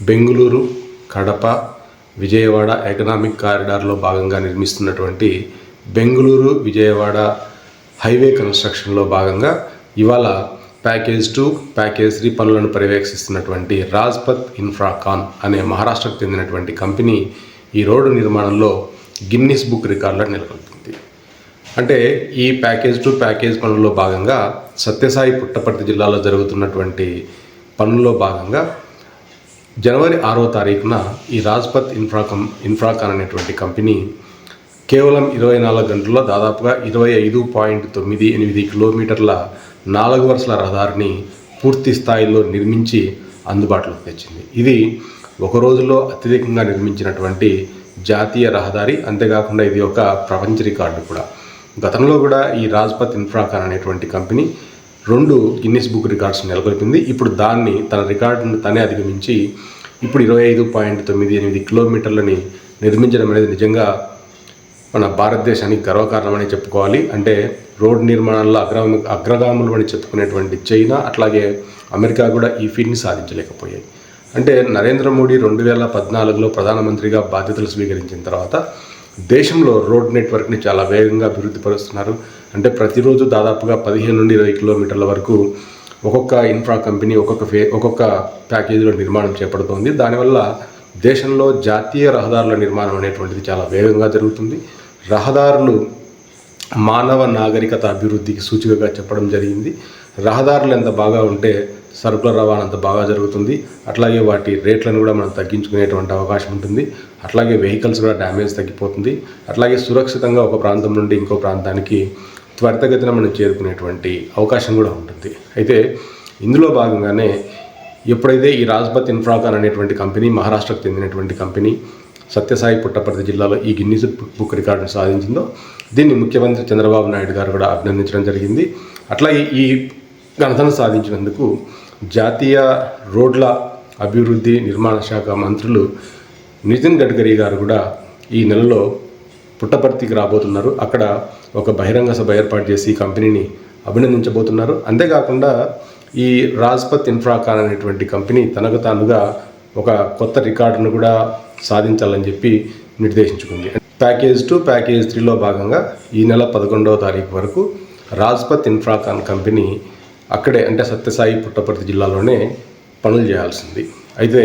Bengaluru Kadapa Vijayawada economic కారిడార్లో భాగంగా నిర్మిస్తున్నటువంటి బెంగుళూరు విజయవాడ హైవే కన్స్ట్రక్షన్లో భాగంగా ఇవాళ ప్యాకేజ్ టూ ప్యాకేజ్ త్రీ పనులను పర్యవేక్షిస్తున్నటువంటి రాజ్పత్ ఇన్ఫ్రాకాన్ అనే మహారాష్ట్రకు చెందినటువంటి కంపెనీ ఈ రోడ్డు నిర్మాణంలో గిన్నిస్ బుక్ రికార్డులను నెలకొల్పింది. అంటే ఈ ప్యాకేజ్ టు ప్యాకేజ్ పనుల్లో భాగంగా సత్యసాయి పుట్టపర్తి జిల్లాలో జరుగుతున్నటువంటి పనుల్లో భాగంగా జనవరి ఆరో తారీఖున ఈ రాజ్పత్ ఇన్ఫ్రాకం ఇన్ఫ్రాకాన్ అనేటువంటి కంపెనీ కేవలం ఇరవై నాలుగు గంటల్లో దాదాపుగా ఇరవై ఐదు పాయింట్ తొమ్మిది ఎనిమిది కిలోమీటర్ల నాలుగు వరుసల రహదారిని పూర్తి స్థాయిలో నిర్మించి అందుబాటులోకి తెచ్చింది. ఇది ఒక రోజులో అత్యధికంగా నిర్మించినటువంటి జాతీయ రహదారి. అంతేకాకుండా ఇది ఒక ప్రపంచ రికార్డు కూడా. గతంలో కూడా ఈ రాజ్పత్ ఇన్ఫ్రాకాన్ అనేటువంటి కంపెనీ రెండు గిన్నెస్ బుక్ రికార్డ్స్ నెలకొల్పింది. ఇప్పుడు దాన్ని తన రికార్డును తనే అధిగమించి ఇప్పుడు ఇరవై ఐదు పాయింట్ తొమ్మిది ఎనిమిది కిలోమీటర్లని నిర్మించడం అనేది నిజంగా మన భారతదేశానికి గర్వకారణమని చెప్పుకోవాలి. అంటే రోడ్ నిర్మాణంలో అగ్ర అగ్రగాములు అని చెప్పుకునేటువంటి చైనా అట్లాగే అమెరికా కూడా ఈ ఫీట్ని సాధించలేకపోయాయి. అంటే నరేంద్ర మోడీ రెండు వేల పద్నాలుగులో ప్రధానమంత్రిగా బాధ్యతలు స్వీకరించిన తర్వాత దేశంలో రోడ్ నెట్వర్క్ని చాలా వేగంగా అభివృద్ధి పరుస్తున్నారు. అంటే ప్రతిరోజు దాదాపుగా పదిహేను నుండి ఇరవై కిలోమీటర్ల వరకు ఒక్కొక్క ఇన్ఫ్రా కంపెనీ ఒక్కొక్క ఫే ఒక్కొక్క ప్యాకేజీలో నిర్మాణం చేపడుతోంది. దానివల్ల దేశంలో జాతీయ రహదారుల నిర్మాణం అనేటువంటిది చాలా వేగంగా జరుగుతుంది. రహదారులు మానవ నాగరికత అభివృద్ధికి సూచికగా చెప్పడం జరిగింది. రహదారులు ఎంత బాగా ఉంటే సరుకుల రవాణా అంత బాగా జరుగుతుంది. అట్లాగే వాటి రేట్లను కూడా మనం తగ్గించుకునేటువంటి అవకాశం ఉంటుంది. అట్లాగే వెహికల్స్ కూడా డ్యామేజ్ తగ్గిపోతుంది. అట్లాగే సురక్షితంగా ఒక ప్రాంతం నుండి ఇంకో ప్రాంతానికి త్వరితగతిన మనం చేరుకునేటువంటి అవకాశం కూడా ఉంటుంది. అయితే ఇందులో భాగంగానే ఎప్పుడైతే ఈ రాజ్పత్ ఇన్ఫ్రాకాన్ అనేటువంటి కంపెనీ మహారాష్ట్రకు చెందినటువంటి కంపెనీ సత్యసాయి పుట్టపర్తి జిల్లాలో ఈ గిన్నీస్ బుక్ రికార్డును సాధించిందో దీన్ని ముఖ్యమంత్రి చంద్రబాబు నాయుడు గారు కూడా అభినందించడం జరిగింది. అట్లాగే ఈ ఘనతను సాధించినందుకు జాతీయ రోడ్ల అభివృద్ధి నిర్మాణ శాఖ మంత్రులు నితిన్ గడ్కరీ గారు కూడా ఈ నెలలో పుట్టపర్తికి రాబోతున్నారు. అక్కడ ఒక బహిరంగ సభ ఏర్పాటు చేసి ఈ కంపెనీని అభినందించబోతున్నారు. అంతేకాకుండా ఈ రాజ్పత్ ఇన్ఫ్రాకాన్ అనేటువంటి కంపెనీ తనకు తానుగా ఒక కొత్త రికార్డును కూడా సాధించాలని చెప్పి నిర్దేశించుకుంది. ప్యాకేజ్ టూ ప్యాకేజ్ త్రీలో భాగంగా ఈ నెల పదకొండవ తారీఖు వరకు రాజ్పత్ ఇన్ఫ్రాకాన్ కంపెనీ అక్కడే అంటే సత్యసాయి పుట్టపర్తి జిల్లాలోనే పనులు చేయాల్సింది. అయితే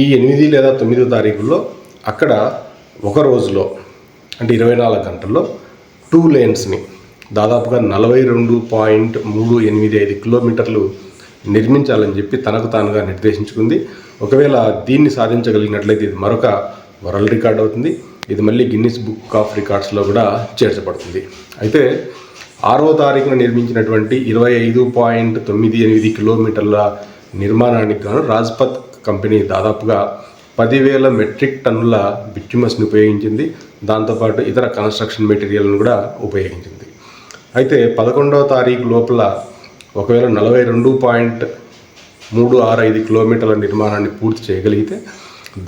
ఈ ఎనిమిది లేదా తొమ్మిదో తారీఖుల్లో అక్కడ ఒక రోజులో అంటే ఇరవై నాలుగు గంటల్లో టూ లేన్స్ని దాదాపుగా నలభై రెండు పాయింట్ మూడు ఎనిమిది ఐదు కిలోమీటర్లు నిర్మించాలని చెప్పి తనకు తానుగా నిర్దేశించుకుంది. ఒకవేళ దీన్ని సాధించగలిగినట్లయితే ఇది మరొక వరల్డ్ రికార్డ్ అవుతుంది. ఇది మళ్ళీ గిన్నిస్ బుక్ ఆఫ్ రికార్డ్స్లో కూడా చేర్చబడుతుంది. అయితే ఆరో తారీఖున నిర్మించినటువంటి ఇరవై ఐదు పాయింట్ తొమ్మిది ఎనిమిది కిలోమీటర్ల నిర్మాణానికి గాను రాజ్పత్ కంపెనీ దాదాపుగా పదివేల మెట్రిక్ టన్నుల బిట్యుమస్ని ఉపయోగించింది. దాంతోపాటు ఇతర కన్స్ట్రక్షన్ మెటీరియల్ను కూడా ఉపయోగించింది. అయితే పదకొండవ తారీఖు లోపల ఒకవేళ నలభై రెండు పాయింట్ మూడు ఆరు ఐదు కిలోమీటర్ల నిర్మాణాన్ని పూర్తి చేయగలిగితే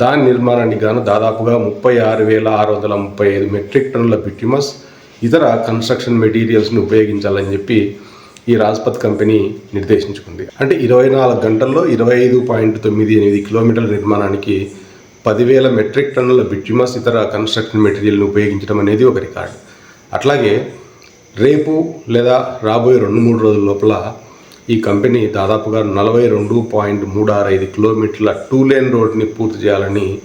దాని నిర్మాణానికి గాను దాదాపుగా ముప్పై ఆరు వేల ఆరు వందల ముప్పై ఐదు మెట్రిక్ టన్నుల బిట్యుమస్ ఇతర కన్స్ట్రక్షన్ మెటీరియల్స్ని ఉపయోగించాలని చెప్పి ఈ రాజ్పథ్ కంపెనీ నిర్దేశించుకుంది. అంటే ఇరవై నాలుగు గంటల్లో ఇరవై ఐదు పాయింట్ తొమ్మిది ఎనిమిది కిలోమీటర్ల నిర్మాణానికి పదివేల మెట్రిక్ టన్నుల బిట్యుమస్ ఇతర కన్స్ట్రక్షన్ మెటీరియల్ని ఉపయోగించడం అనేది ఒక రికార్డు. అట్లాగే రేపు లేదా రాబోయే రెండు మూడు రోజుల లోపల ఈ కంపెనీ దాదాపుగా నలభై రెండు పాయింట్ మూడు ఆరు ఐదు కిలోమీటర్ల టూ లేన్ రోడ్ని పూర్తి చేయాలని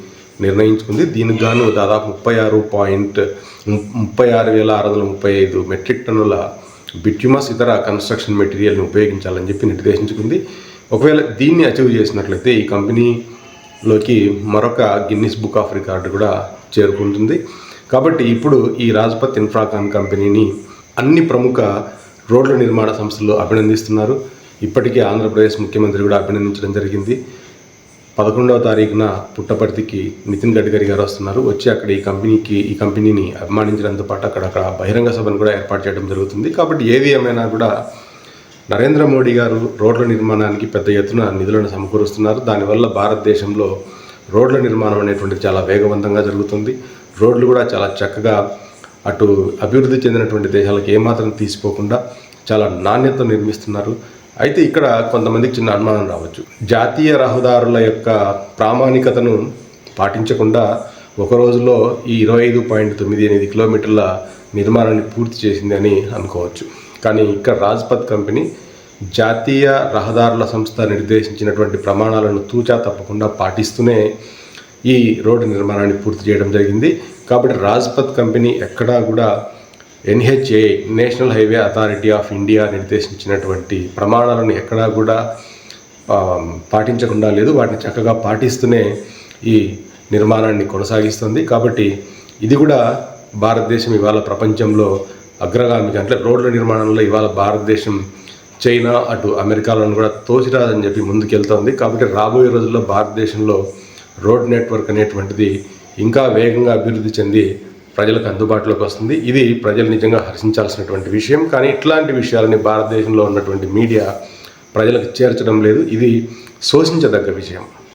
నిర్ణయించుకుంది. దీనికి గాను దాదాపు ముప్పై ఆరు పాయింట్ ముప్పై ఆరు వేల ఆరు వందల ముప్పై ఐదు మెట్రిక్ టన్నుల బిట్యుమస్ ఇతర కన్స్ట్రక్షన్ మెటీరియల్ని ఉపయోగించాలని చెప్పి నిర్దేశించుకుంది. ఒకవేళ దీన్ని అచీవ్ చేసినట్లయితే ఈ కంపెనీలోకి మరొక గిన్నిస్ బుక్ ఆఫ్ రికార్డు కూడా చేరుకుంటుంది. కాబట్టి ఇప్పుడు ఈ రాజ్పత్ ఇన్ఫ్రాకాన్ కంపెనీని అన్ని ప్రముఖ రోడ్ల నిర్మాణ సంస్థలు అభినందిస్తున్నారు. ఇప్పటికే ఆంధ్రప్రదేశ్ ముఖ్యమంత్రి కూడా అభినందించడం జరిగింది. పదకొండవ తారీఖున పుట్టపర్తికి నితిన్ గడ్కరీ గారు వస్తున్నారు. వచ్చి అక్కడ ఈ కంపెనీకి ఈ కంపెనీని అభిమానించడంతో పాటు అక్కడ అక్కడ బహిరంగ సభను కూడా ఏర్పాటు చేయడం జరుగుతుంది. కాబట్టి ఏది ఏమైనా కూడా నరేంద్ర మోడీ గారు రోడ్ల నిర్మాణానికి పెద్ద ఎత్తున నిధులను సమకూరుస్తున్నారు. దానివల్ల భారతదేశంలో రోడ్ల నిర్మాణం అనేటువంటిది చాలా వేగవంతంగా జరుగుతుంది. రోడ్లు కూడా చాలా చక్కగా అటు అభివృద్ధి చెందినటువంటి దేశాలకు ఏమాత్రం తీసిపోకుండా చాలా నాణ్యత నిర్మిస్తున్నారు. అయితే ఇక్కడ కొంతమందికి చిన్న అనుమానం రావచ్చు. జాతీయ రహదారుల యొక్క ప్రామాణికతను పాటించకుండా ఒక రోజులో ఈ ఇరవై ఐదు పాయింట్ తొమ్మిది ఎనిమిది కిలోమీటర్ల నిర్మాణాన్ని పూర్తి చేసిందని అనుకోవచ్చు. కానీ ఇక్కడ రాజ్పథ్ కంపెనీ జాతీయ రహదారుల సంస్థ నిర్దేశించినటువంటి ప్రమాణాలను తూచా తప్పకుండా పాటిస్తూనే ఈ రోడ్డు నిర్మాణాన్ని పూర్తి చేయడం జరిగింది. కాబట్టి రాజ్పథ్ కంపెనీ ఎక్కడా కూడా NHA national highway authority of India నిర్దేశించినటువంటి ప్రమాణాలను ఎక్కడా కూడా పాటించకుండా లేదు. వాటిని చక్కగా పాటిస్తూనే ఈ నిర్మాణాన్ని కొనసాగిస్తుంది. కాబట్టి ఇది కూడా భారతదేశం ఇవాళ ప్రపంచంలో అగ్రగామిగా అంటే రోడ్ల నిర్మాణంలో ఇవాళ భారతదేశం చైనా అటు అమెరికాలను కూడా తోసిరాదని చెప్పి ముందుకెళ్తోంది. కాబట్టి రాబోయే రోజుల్లో భారతదేశంలో రోడ్ నెట్వర్క్ అనేటువంటిది ఇంకా వేగంగా అభివృద్ధి చెంది ప్రజలకు అందుబాటులోకి వస్తుంది. ఇది ప్రజలు నిజంగా హర్షించాల్సినటువంటి విషయం. కానీ ఇట్లాంటి విషయాలని భారతదేశంలో ఉన్నటువంటి మీడియా ప్రజలకు చేర్చడం లేదు. ఇది శోషించదగ్గ విషయం.